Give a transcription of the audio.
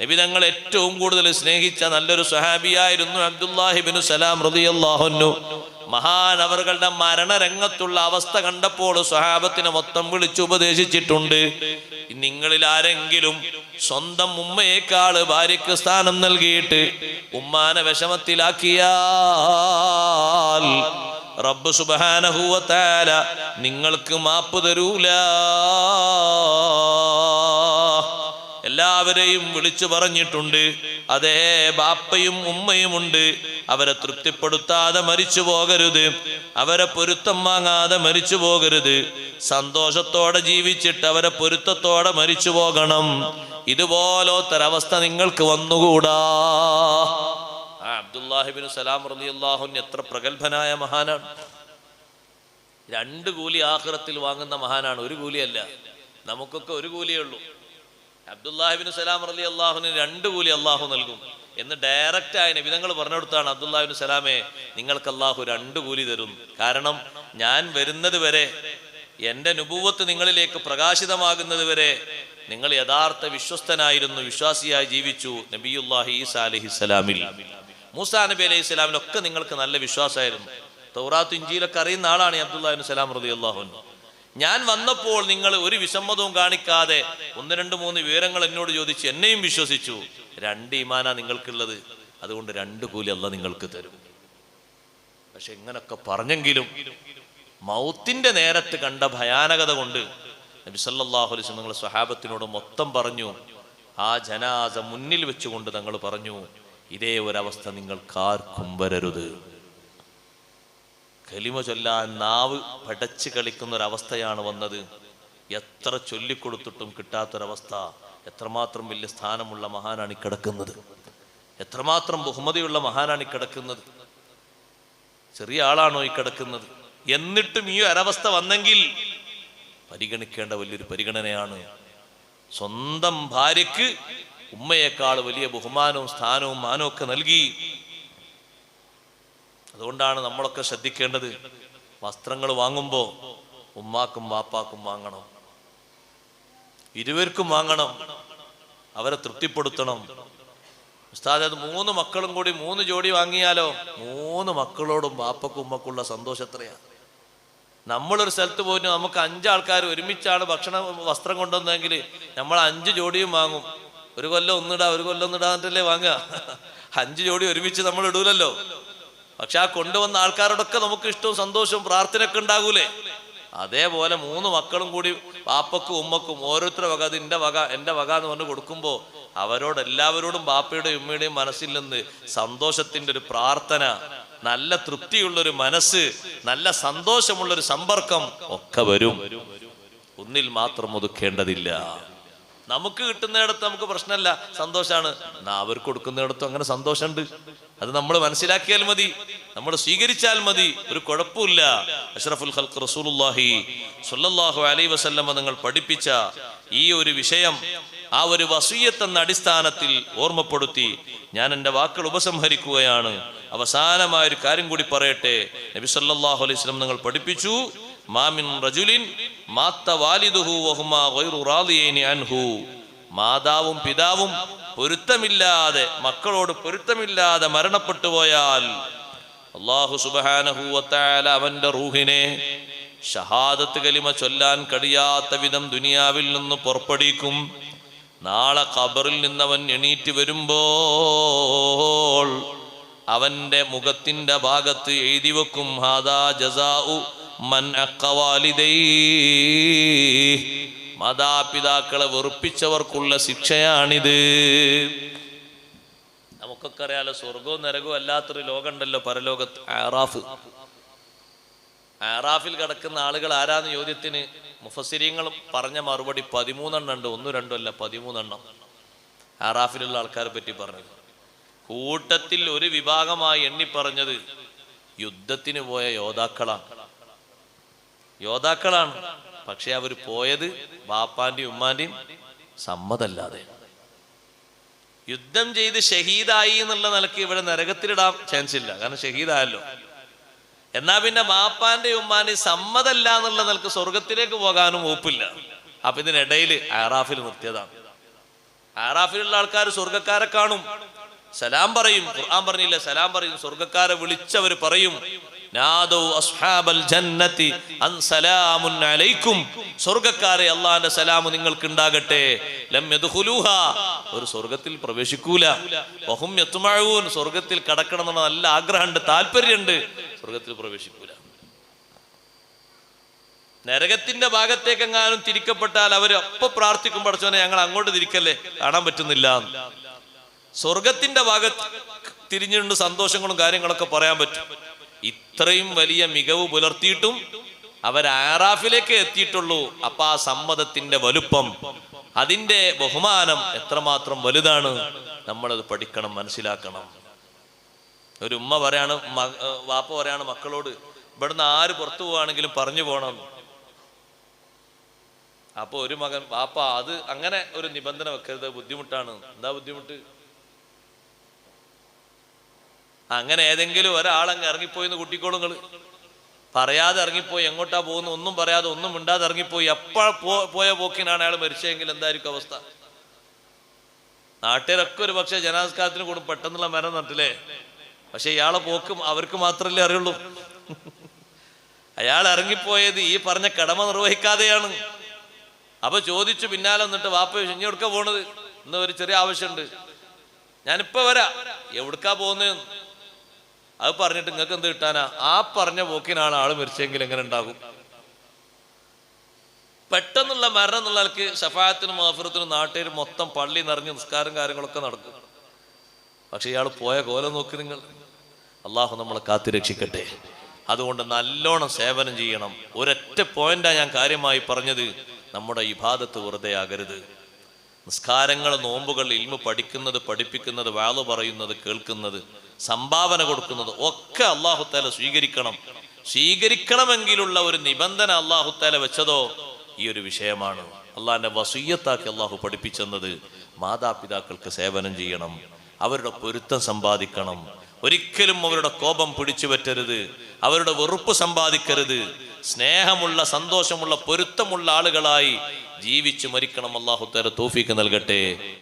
നബി തങ്ങൾ ഏറ്റവും കൂടുതൽ സ്നേഹിച്ച നല്ലൊരു സ്വഹാബിയായിരുന്നു അബ്ദുല്ലാഹിബിനു സലാം റളിയല്ലാഹുന്നു മഹാൻ അവരുടെ മരണരംഗത്തുള്ള അവസ്ഥ കണ്ടപ്പോൾ സ്വഹാബത്തിനെ മൊത്തം വിളിച്ചു ഉപദേശിച്ചിട്ടുണ്ട്. നിങ്ങളിൽ ആരെങ്കിലും സ്വന്തം ഉമ്മയേക്കാൾ ഭാര്യയ്ക്ക് സ്ഥാനം നൽകിയിട്ട് ഉമ്മാനെ വിഷമത്തിലാക്കിയാൽ റബ്ബ് സുബാനഹൂവത്താല നിങ്ങൾക്ക് മാപ്പ് തരൂല. എല്ലാവരെയും വിളിച്ചു പറഞ്ഞിട്ടുണ്ട്. അതേ ബാപ്പയും ഉമ്മയുമുണ്ട് അവരെ തൃപ്തിപ്പെടുത്താതെ മരിച്ചു പോകരുത്. അവരെ പൊരുത്തം വാങ്ങാതെ മരിച്ചു പോകരുത്. സന്തോഷത്തോടെ ജീവിച്ചിട്ട് അവരെ പൊരുത്തത്തോടെ മരിച്ചു പോകണം. ഇതുപോലൊരവസ്ഥ നിങ്ങൾക്ക് വന്നുകൂടാ. അബ്ദുല്ലാഹിബിൻ സലാം റളിയല്ലാഹു അൻഹു എത്ര പ്രഗത്ഭനായ മഹാനാണ്. രണ്ട് കൂലി ആഹ്റത്തിൽ വാങ്ങുന്ന മഹാനാണ്. ഒരു കൂലിയല്ല. നമുക്കൊക്കെ ഒരു കൂലിയേ ഉള്ളൂ. അബ്ദുല്ലാഹിബിൻ സലാം അലി അള്ളാഹുവിന് രണ്ട് കൂലി അള്ളാഹു നൽകും. എന്ന് ഡയറക്റ്റ് ആയ നബിതങ്ങൾ പറഞ്ഞെടുത്താണ് അബ്ദുല്ലാഹിബിൻ സലാമെ നിങ്ങൾക്ക് അള്ളാഹു രണ്ട് കൂലി തരും. കാരണം ഞാൻ വരുന്നത് വരെ എന്റെ നുപൂവത്ത് നിങ്ങളിലേക്ക് പ്രകാശിതമാകുന്നത് വരെ നിങ്ങൾ യഥാർത്ഥ വിശ്വസ്തനായിരുന്നു വിശ്വാസിയായി ജീവിച്ചു നബിയുല്ലാഹി ഈസാ അലഹി സ്വലാമിൽ. മൂസാ നബി അലൈഹി സ്വലാമിലൊക്കെ നിങ്ങൾക്ക് നല്ല വിശ്വാസമായിരുന്നു. തൗറാത്ത് ഇഞ്ചിയിലൊക്കെ അറിയുന്ന ആളാണ് അബ്ദുല്ലാഹിബിൻ സലാം റതി അള്ളാഹുൻ ഞാൻ വന്നപ്പോൾ നിങ്ങൾ ഒരു വിസമ്മതവും കാണിക്കാതെ ഒന്ന് രണ്ട് മൂന്ന് വിവരങ്ങൾ എന്നോട് ചോദിച്ച് എന്നെയും വിശ്വസിച്ചു. രണ്ട് ഈമാന നിങ്ങൾക്കുള്ളത്. അതുകൊണ്ട് രണ്ട് കൂലി അല്ല നിങ്ങൾക്ക് തരും. പക്ഷെ ഇങ്ങനൊക്കെ പറഞ്ഞെങ്കിലും മൗത്തിന്റെ നേരത്ത് കണ്ട ഭയാനകത കൊണ്ട് നബി സല്ലല്ലാഹു അലൈഹി വസല്ലം നിങ്ങൾ സ്വഹാബത്തിനോട് മൊത്തം പറഞ്ഞു. ആ ജനാസ മുന്നിൽ വെച്ചുകൊണ്ട് തങ്ങൾ പറഞ്ഞു ഇതേ ഒരവസ്ഥ നിങ്ങൾക്കാർക്കും വരരുത്. കലിമ ചൊല്ലാൻ നാവ് പടച്ച് കളിക്കുന്ന ഒരവസ്ഥയാണ് വന്നത്. എത്ര ചൊല്ലിക്കൊടുത്തിട്ടും കിട്ടാത്തൊരവസ്ഥ എത്രമാത്രം വലിയ സ്ഥാനമുള്ള മഹാനാണ് കിടക്കുന്നത്. എത്രമാത്രം ബഹുമതിയുള്ള മഹാനാണ് കിടക്കുന്നത്. ചെറിയ ആളാണോ ഈ കിടക്കുന്നത്. എന്നിട്ടും ഈ ഒരവസ്ഥ വന്നെങ്കിൽ പരിഗണിക്കേണ്ട വലിയൊരു പരിഗണനയാണ്. സ്വന്തം ഭാര്യയ്ക്ക് ഉമ്മയേക്കാൾ വലിയ ബഹുമാനവും സ്ഥാനവും മാനവും ഒക്കെ നൽകി അതുകൊണ്ടാണ് നമ്മളൊക്കെ ശ്രദ്ധിക്കേണ്ടത് വസ്ത്രങ്ങൾ വാങ്ങുമ്പോൾ ഉമ്മാക്കും വാപ്പാക്കും വാങ്ങണം. ഇരുവർക്കും വാങ്ങണം. അവരെ തൃപ്തിപ്പെടുത്തണം. ഉസ്താദ് അത് മൂന്ന് മക്കളും കൂടി മൂന്ന് ജോഡി വാങ്ങിയാലോ? മൂന്ന് മക്കളോടും വാപ്പക്കും ഉമ്മക്കുള്ള സന്തോഷം എത്രയാ? നമ്മളൊരു സ്ഥലത്ത് പോയിട്ട് നമുക്ക് അഞ്ചാൾക്കാർ ഒരുമിച്ചാണ് ഭക്ഷണ വസ്ത്രം കൊണ്ടുവന്നെങ്കിൽ നമ്മൾ അഞ്ച് ജോഡിയും വാങ്ങും. ഒരു കൊല്ലം ഒന്നിടാ ഒരു കൊല്ലം ഒന്നിടാന്നിട്ടല്ലേ വാങ്ങുക. അഞ്ച് ജോഡി ഒരുമിച്ച് നമ്മൾ ഇടൂലല്ലോ. പക്ഷെ ആ കൊണ്ടുവന്ന ആൾക്കാരോടൊക്കെ നമുക്ക് ഇഷ്ടവും സന്തോഷവും പ്രാർത്ഥനയൊക്കെ ഉണ്ടാകൂലേ? അതേപോലെ മൂന്ന് മക്കളും കൂടി പാപ്പക്കും ഉമ്മക്കും ഓരോരുത്തരുടെ വക അത് എന്റെ വക എന്റെ വക എന്ന് പറഞ്ഞ് കൊടുക്കുമ്പോൾ അവരോട് എല്ലാവരോടും ബാപ്പയുടെയും ഉമ്മയുടെയും മനസ്സിൽ നിന്ന് സന്തോഷത്തിന്റെ ഒരു പ്രാർത്ഥന നല്ല തൃപ്തിയുള്ളൊരു മനസ്സ് നല്ല സന്തോഷമുള്ളൊരു സമ്പർക്കം ഒക്കെ വരും. ഒന്നിൽ മാത്രം ഒതുക്കേണ്ടതില്ല. നമുക്ക് കിട്ടുന്നിടത്ത് നമുക്ക് പ്രശ്നമല്ല. സന്തോഷമാണ് അവർക്ക് കൊടുക്കുന്നിടത്തും അങ്ങനെ സന്തോഷമുണ്ട്. അത് നമ്മൾ മനസ്സിലാക്കിയാൽ മതി. നമ്മൾ സ്വീകരിച്ചാൽ മതി. ഒരു കുഴപ്പമില്ല. അഷ്റഫുൽ ഹൽക്ക് റസൂലുള്ളാഹി സ്വല്ലല്ലാഹു അലൈ വസല്ലമ നിങ്ങൾ പഠിപ്പിച്ച ഈ ഒരു വിഷയം ആ ഒരു വസീയത്ത് എന്ന അടിസ്ഥാനത്തിൽ ഓർമ്മപ്പെടുത്തി ഞാൻ എന്റെ വാക്കുകൾ ഉപസംഹരിക്കുകയാണ്. അവസാനമായ ഒരു കാര്യം കൂടി പറയട്ടെ. നബി സല്ലാഹു അലൈഹി സ്വലം നിങ്ങൾ പഠിപ്പിച്ചു. റജുലിൻ മാത്ത വാലിദുഹു വഹുമാ ഗൈറു റാദിയൈനി അൻഹു. മാതാവും പിതാവും പൊരുത്തമില്ലാതെ മക്കളോട് പൊരുത്തമില്ലാതെ മരണപ്പെട്ടു പോയാൽ അള്ളാഹു സുബാനഹൂവത്തായാല അവന്റെ റൂഹിനെ ഷഹാദത്ത് കലിമ ചൊല്ലാൻ കഴിയാത്ത വിധം ദുനിയാവിൽ നിന്ന് പുറപ്പെടുവിക്കും. നാളെ ഖബറിൽ നിന്നവൻ എണീറ്റ് വരുമ്പോൾ അവന്റെ മുഖത്തിന്റെ ഭാഗത്ത് എഴുതി വെക്കും ഹാദാ ജസാഉ മൻ അക്കവാലിദൈ മാതാപിതാക്കളെ വെറുപ്പിച്ചവർക്കുള്ള ശിക്ഷയാണിത്. നമുക്കൊക്കെ അറിയാലോ സ്വർഗവും നരകവും അല്ലാത്തൊരു ലോകമുണ്ടല്ലോ പരലോകത്ത് ആറാഫ്. ആറാഫിൽ കിടക്കുന്ന ആളുകൾ ആരാന്ന് ചോദ്യത്തിന് മുഫസിരിങ്ങൾ പറഞ്ഞ മറുപടി പതിമൂന്നെണ്ണം ഉണ്ട്. ഒന്നും രണ്ടും അല്ല പതിമൂന്നെണ്ണം. ആറാഫിലുള്ള ആൾക്കാരെ പറ്റി പറഞ്ഞത്. കൂട്ടത്തിൽ ഒരു വിഭാഗമായി എണ്ണി പറഞ്ഞത് യുദ്ധത്തിന് പോയ യോദ്ധാക്കളാണ്. യോദ്ധാക്കളാണ്. പക്ഷെ അവർ പോയത് ബാപ്പാന്റെയും ഉമ്മാന്റെയും സമ്മതല്ലാതെ. യുദ്ധം ചെയ്ത് ഷഹീദായി എന്നുള്ള നിലയ്ക്ക് ഇവിടെ നരകത്തിലിടാൻ ചാൻസ് ഇല്ല. കാരണം ഷഹീദായല്ലോ. എന്നാ പിന്നെ ബാപ്പാന്റെ ഉമ്മാന്റെ സമ്മതല്ല എന്നുള്ള നിലയ്ക്ക് സ്വർഗത്തിലേക്ക് പോകാനും ഒപ്പില്ല അപ്പൊ ഇതിനിടയിൽ ആറാഫിൽ നിർത്തിയതാണ്. ആറാഫിലുള്ള ആൾക്കാർ സ്വർഗക്കാരെ കാണും. സലാം പറയും. ഖുർആൻ പറഞ്ഞില്ല സലാം പറയും. സ്വർഗക്കാരെ വിളിച്ചവർ പറയും. സ്വർഗക്കാരെ അള്ളാന്റെ സലാം നിങ്ങൾക്ക് ഉണ്ടാകട്ടെ ഒരു സ്വർഗത്തിൽ പ്രവേശിക്കൂല. വഹും യത്മഊൻ. സ്വർഗത്തിൽ കടക്കണം എന്ന നല്ല ആഗ്രഹമുണ്ട് താല്പര്യമുണ്ട്. സ്വർഗത്തിൽ പ്രവേശിക്കൂല. നരകത്തിന്റെ ഭാഗത്തേക്കെങ്ങാനും തിരിക്കപ്പെട്ടാൽ അവർ അപ്പൊ പ്രാർത്ഥിക്കും പഠിച്ചോനെ ഞങ്ങൾ അങ്ങോട്ട് തിരിക്കല്ലേ? കാണാൻ പറ്റുന്നില്ല. സ്വർഗത്തിന്റെ ഭാഗത്ത് തിരിഞ്ഞിട്ടുണ്ട് സന്തോഷങ്ങളും കാര്യങ്ങളൊക്കെ പറയാൻ പറ്റും. ഇത്രയും വലിയ മികവ് പുലർത്തിയിട്ടും അവർ ആറാഫിലേക്ക് എത്തിയിട്ടുള്ളൂ. അപ്പൊ ആ സമ്മതത്തിന്റെ വലുപ്പം അതിന്റെ ബഹുമാനം എത്രമാത്രം വലുതാണ് നമ്മളത് പഠിക്കണം മനസ്സിലാക്കണം. ഒരു ഉമ്മ പറയാണ് വാപ്പ പറയാണ് മക്കളോട് ഇവിടുന്ന് ആര് പുറത്തു പോവാണെങ്കിലും പറഞ്ഞു പോകണം അപ്പൊ ഒരു മകൻ വാപ്പ അത് അങ്ങനെ ഒരു നിബന്ധന വെക്കരുത് ബുദ്ധിമുട്ടാണ്. എന്താ ബുദ്ധിമുട്ട്? അങ്ങനെ ഏതെങ്കിലും ഒരാളങ്ങ് ഇറങ്ങിപ്പോയിന്ന് കുട്ടിക്കോളുങ്ങൾ പറയാതെ ഇറങ്ങിപ്പോയി എങ്ങോട്ടാ പോകുന്നു ഒന്നും പറയാതെ ഒന്നും മിണ്ടാതെ ഇറങ്ങിപ്പോയി. എപ്പോൾ പോയ പോക്കിനാണ് അയാൾ മരിച്ചതെങ്കിൽ എന്തായിരിക്കും അവസ്ഥ? നാട്ടുകാരൊക്കെ ഒരു പക്ഷേ ജനാസ്കാരത്തിന് കൂടും. പെട്ടെന്നുള്ള മരം നട്ടില്ലേ പക്ഷെ ഇയാളെ പോക്കും അവർക്ക് മാത്രമല്ലേ അറിയുള്ളൂ. അയാൾ ഇറങ്ങിപ്പോയത് ഈ പറഞ്ഞ കടമ നിർവഹിക്കാതെയാണ്. അപ്പൊ ചോദിച്ചു പിന്നാലെ എന്നിട്ട് വാപ്പ ഇനി എവിടുക്ക പോണത്? ഇന്ന് ഒരു ചെറിയ ആവശ്യമുണ്ട്. ഞാനിപ്പോ വരാ. എവിടുക്കാ പോകുന്നത് അത് പറഞ്ഞിട്ട് നിങ്ങൾക്ക് എന്ത് കിട്ടാനാ? ആ പറഞ്ഞ പോക്കിനാണ് ആൾ മരിച്ചെങ്കിൽ എങ്ങനെ ഉണ്ടാകും? പെട്ടെന്നുള്ള മരണം എന്നുള്ള ആൾക്ക് ഷഫായത്തിനും മാഫുറത്തിനും നാട്ടിൽ മൊത്തം പള്ളി നിറഞ്ഞ് നിസ്കാരം കാര്യങ്ങളൊക്കെ നടക്കും. പക്ഷെ ഇയാൾ പോയ കോലം നോക്കി നിങ്ങൾ. അള്ളാഹു നമ്മളെ കാത്തി രക്ഷിക്കട്ടെ. അതുകൊണ്ട് നല്ലോണം സേവനം ചെയ്യണം. ഒരൊറ്റ പോയിന്റാ ഞാൻ കാര്യമായി പറഞ്ഞത് നമ്മുടെ ഇബാദത്ത് വെറുതെ ആകരുത്. നിസ്കാരങ്ങൾ നോമ്പുകൾ ഇൽമ പഠിക്കുന്നത് പഠിപ്പിക്കുന്നത് വാൾ പറയുന്നത് കേൾക്കുന്നത് സംഭാവന കൊടുക്കുന്നത് ഒക്കെ അള്ളാഹുത്താല സ്വീകരിക്കണം. സ്വീകരിക്കണമെങ്കിലുള്ള ഒരു നിബന്ധന അള്ളാഹുത്താല വെച്ചതോ ഈ ഒരു വിഷയമാണ്. അള്ളാഹിന്റെ വസൂയത്താക്കി അള്ളാഹു പഠിപ്പിച്ചെന്നത് മാതാപിതാക്കൾക്ക് സേവനം ചെയ്യണം. അവരുടെ പൊരുത്തം സമ്പാദിക്കണം. ഒരിക്കലും അവരുടെ കോപം പിടിച്ചു പറ്റരുത് അവരുടെ വെറുപ്പ് സമ്പാദിക്കരുത്. സ്നേഹമുള്ള സന്തോഷമുള്ള പൊരുത്തമുള്ള ആളുകളായി ജീവിച്ചു മരിക്കണം അള്ളാഹുത്തേറെ തോഫിക്ക് നൽകട്ടെ.